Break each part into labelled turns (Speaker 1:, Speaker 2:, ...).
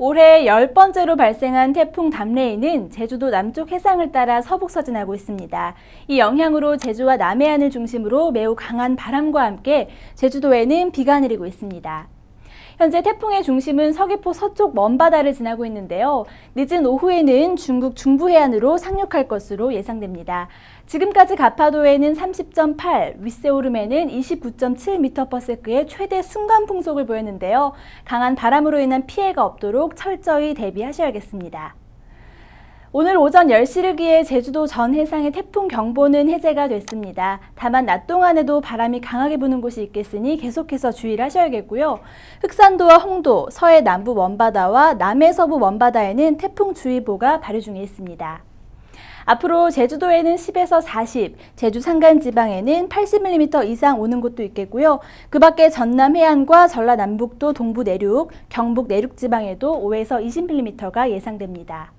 Speaker 1: 올해 열 번째로 발생한 태풍 담레이는 제주도 남쪽 해상을 따라 서북 서진하고 있습니다. 이 영향으로 제주와 남해안을 중심으로 매우 강한 바람과 함께 제주도에는 비가 내리고 있습니다. 현재 태풍의 중심은 서귀포 서쪽 먼바다를 지나고 있는데요. 늦은 오후에는 중국 중부 해안으로 상륙할 것으로 예상됩니다. 지금까지 가파도에는 30.8, 윗세오름에는 29.7m/s의 최대 순간 풍속을 보였는데요. 강한 바람으로 인한 피해가 없도록 철저히 대비하셔야겠습니다. 오늘 오전 10시를 기해 제주도 전 해상의 태풍 경보는 해제가 됐습니다. 다만 낮 동안에도 바람이 강하게 부는 곳이 있겠으니 계속해서 주의를 하셔야겠고요. 흑산도와 홍도, 서해 남부 먼바다와 남해 서부 먼바다에는 태풍 주의보가 발효 중에 있습니다. 앞으로 제주도에는 10에서 40, 제주 산간 지방에는 80mm 이상 오는 곳도 있겠고요. 그 밖에 전남 해안과 전라 남북도 동부 내륙, 경북 내륙 지방에도 5에서 20mm가 예상됩니다.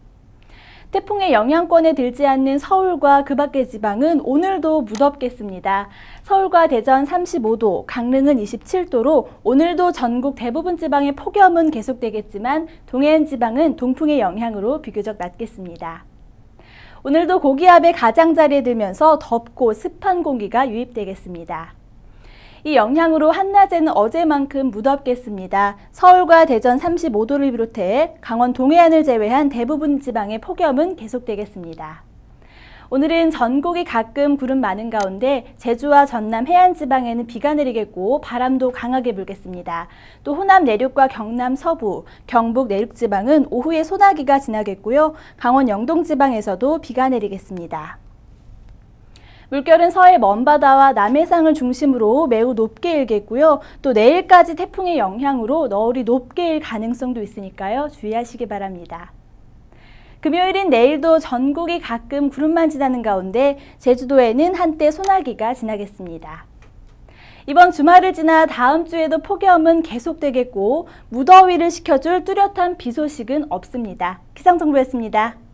Speaker 1: 태풍의 영향권에 들지 않는 서울과 그 밖의 지방은 오늘도 무덥겠습니다. 서울과 대전 35도, 강릉은 27도로 오늘도 전국 대부분 지방의 폭염은 계속되겠지만 동해안 지방은 동풍의 영향으로 비교적 낮겠습니다. 오늘도 고기압의 가장자리에 들면서 덥고 습한 공기가 유입되겠습니다. 이 영향으로 한낮에는 어제만큼 무덥겠습니다. 서울과 대전 35도를 비롯해 강원 동해안을 제외한 대부분 지방의 폭염은 계속되겠습니다. 오늘은 전국이 가끔 구름 많은 가운데 제주와 전남 해안 지방에는 비가 내리겠고 바람도 강하게 불겠습니다. 또 호남 내륙과 경남 서부, 경북 내륙 지방은 오후에 소나기가 지나겠고요. 강원 영동 지방에서도 비가 내리겠습니다. 물결은 서해 먼바다와 남해상을 중심으로 매우 높게 일겠고요. 또 내일까지 태풍의 영향으로 너울이 높게 일 가능성도 있으니까요. 주의하시기 바랍니다. 금요일인 내일도 전국이 가끔 구름만 지나는 가운데 제주도에는 한때 소나기가 지나겠습니다. 이번 주말을 지나 다음 주에도 폭염은 계속되겠고 무더위를 식혀줄 뚜렷한 비 소식은 없습니다. 기상정보였습니다.